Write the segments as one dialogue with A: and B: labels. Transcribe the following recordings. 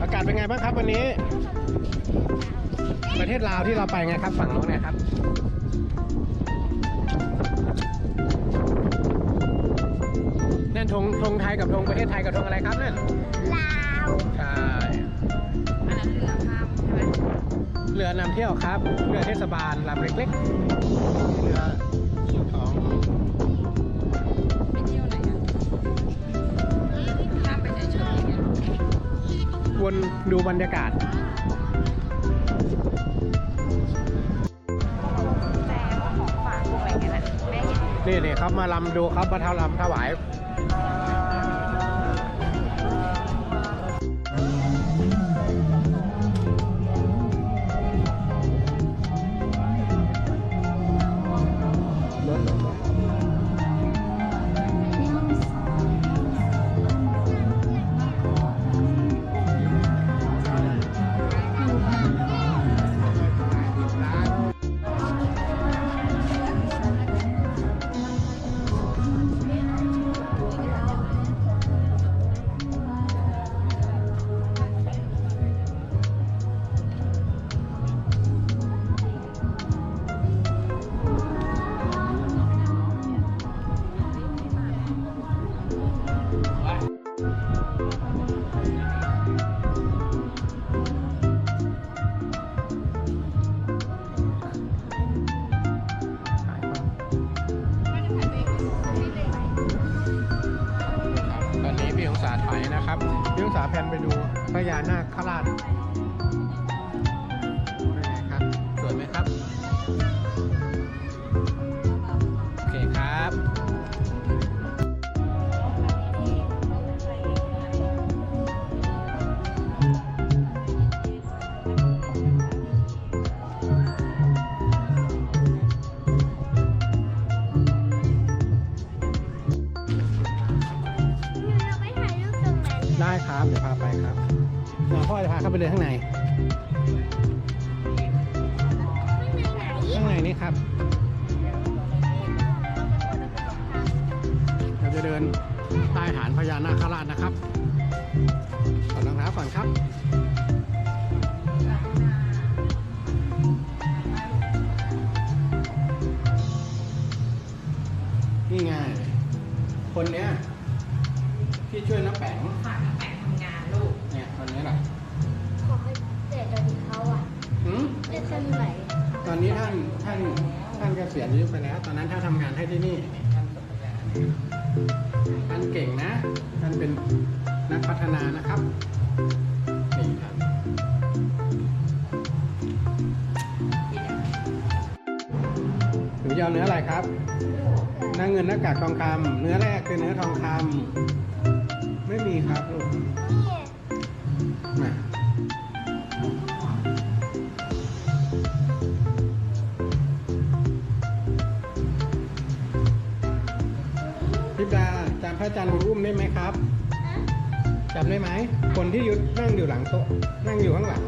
A: อากาศเป็นไงบ้างครับวันนี้ ประเทศลาวที่เราไปไงครับฝั่งโน้นเนี่ยครับนั่นธงธงไทยกับธงประเทศไทยกับธงอะไรครับนั่น
B: ลาว
A: ใช่
B: อันนั้นเรือข้ามใช่ไหม
A: เรือนำเที่ยวครับ เรือเทศบาลลำเล็กๆเรือ
B: วน
A: ดูบรรยากาศ
B: แต่ว่าของฝากพวกอะไรเงี้ยนะแม่เห็น
A: นี่นี่ครับมาลำดูครับมาทำลำถวาย สาแพนไปดูพญานาคราช ไปเลยข้างใน ข้างในนี่ครับ เราจะเดินใต้ฐานพญานาคราชนะครับถอดรองเท้าก่อนครับนี่ไง คนเนี้ยที่ช่วยน้าแป๋ง
B: ฝากน้าแปะทำงานลูก
A: เนี่ยคนนี้แหละ
C: ขอให้เด็กตอนนี้เขาอะ
A: หืม
C: เด็กคนไหน
A: ตอนนี้ท่านท่านท่านเกษียณอายุไปแล้ว ตอนนั้นท่านทำงานให้ที่นี่ท่านสัพยานี่ท่านเก่งนะ ท่านเป็นนักพัฒนานะครับนี่ครับหนูจะเอาเนื้ออะไรครับหน้าเงินหน้ากากทองคำเนื้อแรกคือเนื้อทองคำไม่มีครับลูก ระอาจารย์บุญอุ้มได้ไหมครับจำได้ไหมคนที่ยุดนั่งอยู่หลังโต๊ะนั่งอยู่ข้างหลัง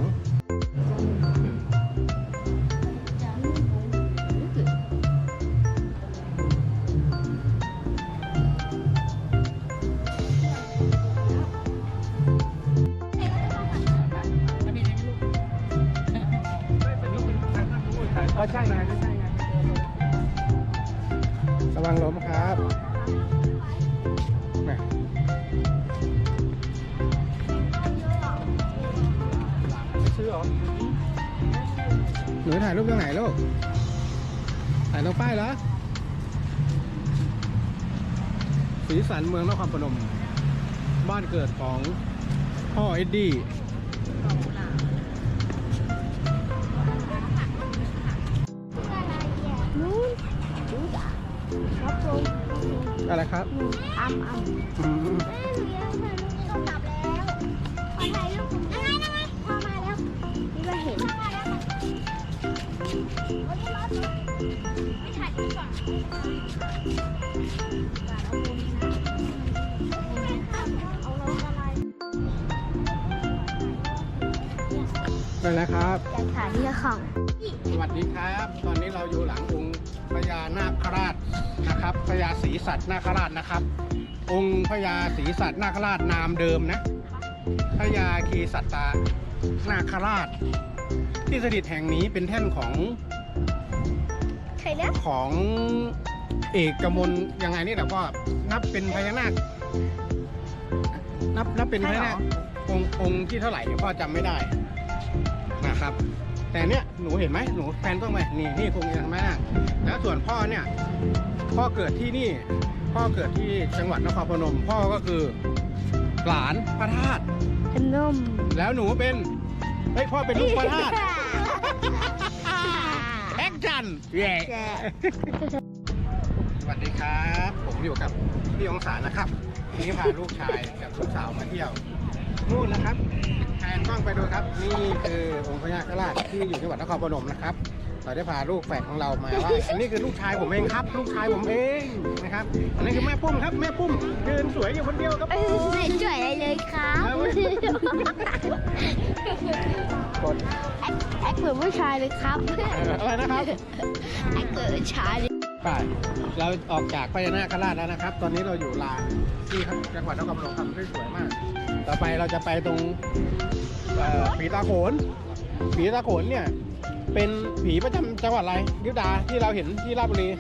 A: หนูถ่ายรูปตรงไหนลูก ถ่ายตรงป้ายเหรอ สีสันเมืองนครพนม บ้านเกิดของพ่อเอ็ดดี้
C: นู้นดูด่าครับผม
A: อะไรครับ
C: อ้ำอ้ำ
A: ไปแล้วครับ
C: จะถ่ายที่ของ
A: สวัสดีครับ ตอนนี้เราอยู่หลังองค์พญานาคราชนะครับพญาศรีสัตนาคราชนะครับทองค์พญาศรีสัตนาคราชนามเดิมนะพญาคีสัตตานาคราช ที่สถิตแห่งนี้เป็นแท่นของ
C: ใครนะ
A: ของเอกกมลยังไงนี่แหละพ่อนับเป็นพญานาคนับนับเป็นพญานาคองค์องค์ที่เท่าไหร่เนี่ยพ่อจำไม่ได้ นะครับ แต่เนี้ยหนูเห็นไหมหนูแฟนต้องไหมนี่นี่คงยังไม่นาคแล้วส่วนพ่อเนี่ยพ่อเกิดที่นี่ พ่อเกิดที่จังหวัดนครพนม พ่อก็คือหลานพระธาตุ
C: พนม
A: แล้วหนูเป็นเฮ้ยพ่อเป็นลูกพระธาตุแอคชั่นเย่
C: แก
A: สวัสดีครับ ผมอยู่กับพี่องศานะครับวันนี้พาลูกชายกับลูกสาวมาเที่ยวนู่นนะครับแท นกล้องไปดูครับ นี่คือองค์พญาคราชที่อยู่จังหวัดนครพนมนะครับเราได้พาลูกแฝดของเรามาว่าอันนี้คือลูกชายผมเองครับ ลูกชายผมเองนะครับอันนี้คือแม่ปุ้มครับ แม่ปุ้มยืนสวยอยู่คนเดียวครับ
C: ไม่ช่วยอะไรเลยครับ
A: เอาไว้กด
C: แอคเหมือนผู้ชายเลยครับ
A: เอ่ออะไรนะครับ
C: แอคเหมือนผู้ชายเลย
A: ไปเราออกจากพญานาคราชแล้วนะครับ ตอนนี้เราอยู่ลานที่ครับจังหวัดนครพนมทำได้สวยมาก ต่อไปเราจะไปตรงเอ่อผีตาโขนผีตาโขนเนี่ย เป็นผีประจำจังหวัดอะไรยิวดาที่เราเห็นที่ราชบุรี
C: เล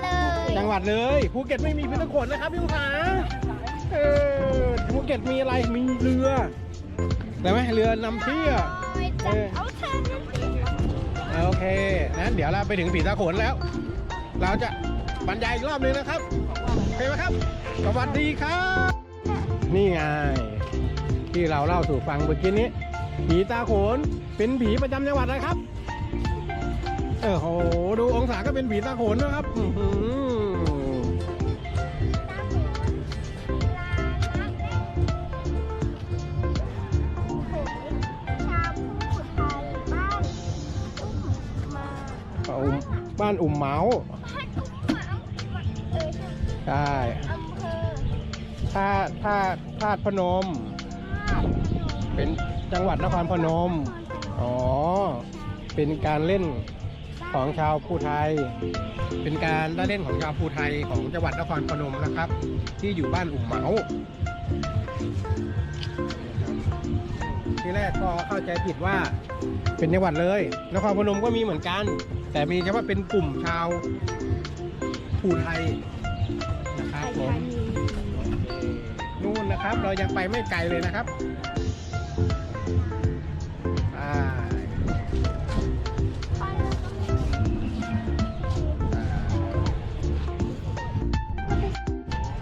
C: ย
A: จังหวัดเลยภูเก็ตไม่มีผีตาโขนนะครับพี่ลุงขาเออภูเก็ตมีอะไรมีเรือได้ไหมเรือนำเที่ยวเออ
C: เอาเธอ
A: โอเคนั้นเดี๋ยวเราไปถึงผีตาโขนแล้ว เราจะบรรยายอีกรอบนึงนะครับโอเคไหมครับ สวัสดีครับ นี่ไง ที่เราเล่าสู่ฟังเมื่อกี้นี้ ผีตาโขนเป็นผีประจำจังหวัดอะไรครับเออโหดูองศาก็เป็นผีตาโขนนะครับอือ
C: บ้านอุ่ม
A: เมาบ้านอุ่มเมา
C: ให้อุ้มมาเออ
A: ใช่
C: อำเภอ
A: ท่าท่าธาตุพนม เป็นจังหวัดนครพนม อ๋อ เป็นการเล่นของชาวภูไทย เป็นการได้เล่นของชาวภูไทยของจังหวัดนครพนมนะครับ ที่อยู่บ้านอุ่มเหมาที่แรกก็เข้าใจผิดว่าเป็นจังหวัดเลย นครพนมก็มีเหมือนกัน แต่มีเฉพาะเป็นกลุ่มชาวภูไทยนะครับผมนู่นนะครับเรายังไปไม่ไกลเลยนะครับ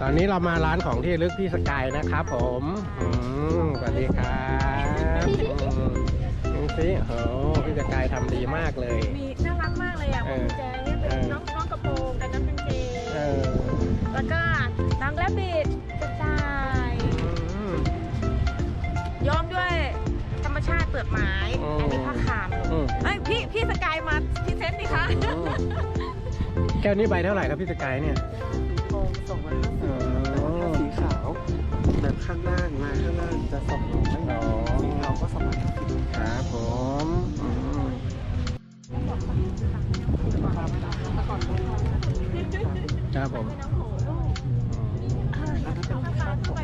A: ตอนนี้เรามาร้านของที่ระลึกพี่สกายนะครับผมอืมสวัสดีครับอืมดูสิโอ้พี่สกายทำดีมากเลย
B: มีน่ารักมากเลยอะ
A: เอ
B: กุ
A: อ
B: ญแจเนี่ยเป็น
A: เออ
B: น้องน้องกระโปรงกับน้องกางเกง
A: เออ
B: แล้วก็น้องแรบบิดกระต่าย
A: อืม
B: ย้อมด้วยธรรมชาติเปลือกไม้
A: อืม
B: อันนี้ผ้าขาม
A: อืม
B: เอ้ยพี่พี่สกายมาพี่เซนต์ดิคะ
A: อืมแก้วนี้ใบเท่าไหร่ครับพี่สกายเนี่ย
D: ทอง สองร้อยห้าสิบ
A: อ๋อ
D: สีขาว แบบข้างล่างมาข้างล่างจะสองร้อย
A: อ๋อ
D: สีขาวก็สองร้อยห้าสิบ
A: ครับผมอืมครับผม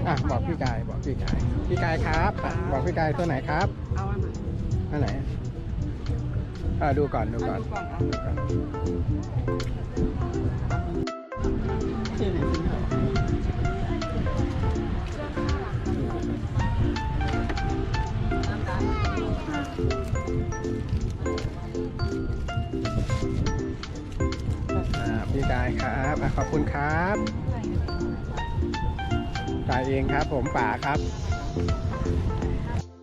A: อะบอกพี่กายบอกพี่กายพี่กายครับอะบอกพี่กายตัวไหนครับ
D: เอาอันไหน
A: อันไหนอ่าดูก่อนดูก่อน
D: ก่อนเอา
A: ดูก่อน
D: ที่ไหน
A: อะขอบคุณครับจ่ายเองครับ ผมป่าครับ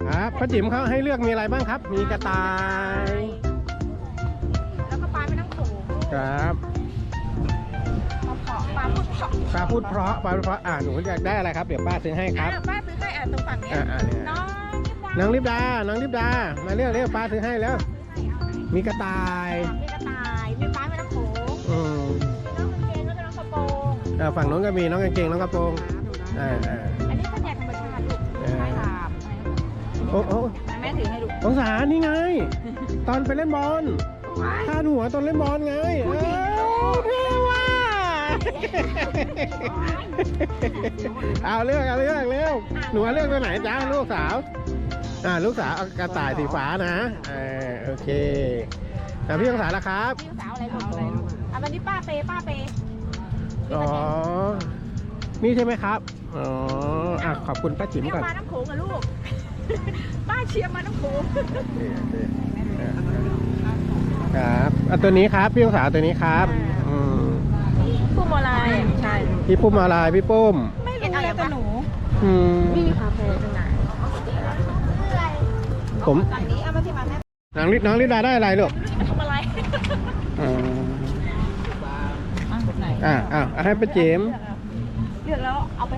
A: ครับป้าจิ๋มเขาให้เลือกมีอะไรบ้างครับ มีกระต่าย
B: แล้วก็ปลาไม่น้ำโขง
A: ครับ
B: ปลาเผาะปลาพุดเผาะ
A: ปลาพูดเพราะปลาพูดเพราะอ่าหนูอยากได้อะไรครับเดี๋ยวป้าซื้อให้ครับ
B: อะป้าซื้อให้อะตรงฝั่งเนี้ย
A: อ่าอ่าเนี่ย
B: น้องนิดา
A: น้องลิปดาน้องลิปดามาเร็วเร็วป้าซื้อให้แล้ว มีกระต่าย
B: มีกระ
A: อ่าฝั่งนู้นก็มีน้องกางเกงน้องกระโปรงอ่าอ่า
B: อันนี้เป็นแยกธรรมชาติลูก
A: เออ
B: ใช่ค่ะ
A: โอ้โอ้
B: แม่ถือให้ลูก
A: สงสารนี่ไง ตอนไปเล่นบอลท่าหัวตอนเล่นบอลไงเอ้าเท่ว่ะเอาเลือกเอาเลือกเร็วหนูเอาเลือกตัวไหนจ้าลูกสาวอ่าลูกสาวเอากระต่ายสีฟ้านะเออโอเคแต่พี่ลูกสาวละครับ
B: พี่สาวอะไรลูกอะไรลูกอะวันนี้ป้าเปป้าเป
A: อ๋อ นี่ใช่ไหมครับ อ๋ออะขอบคุณป้าจิ๋ม
B: เชีย
A: ก่อน
B: ร์มาน้ำโขงอะลูก ป้าเชียร์มาน้ำโขง
A: ครับเอาตัวนี้ครับพี่ลูกสาวตัวนี้ครับอืม
B: พูดโมลายใช่
A: พี่ปุ้มอะไรพี่ปุ้ม
B: ไม่รู้เลยแต่หนู
A: อืม
B: พี่คาเฟ่ตรงไหน
A: ผม
B: อันนี้เอามาที่มาแม่
A: น้องลิน้องลิดาได้อะไรลูก
B: มาทำอะไร
A: อ่า
B: อ่า
A: อ่าให้ป้าเจิ๋ม
B: เลือกแล้วเอาไป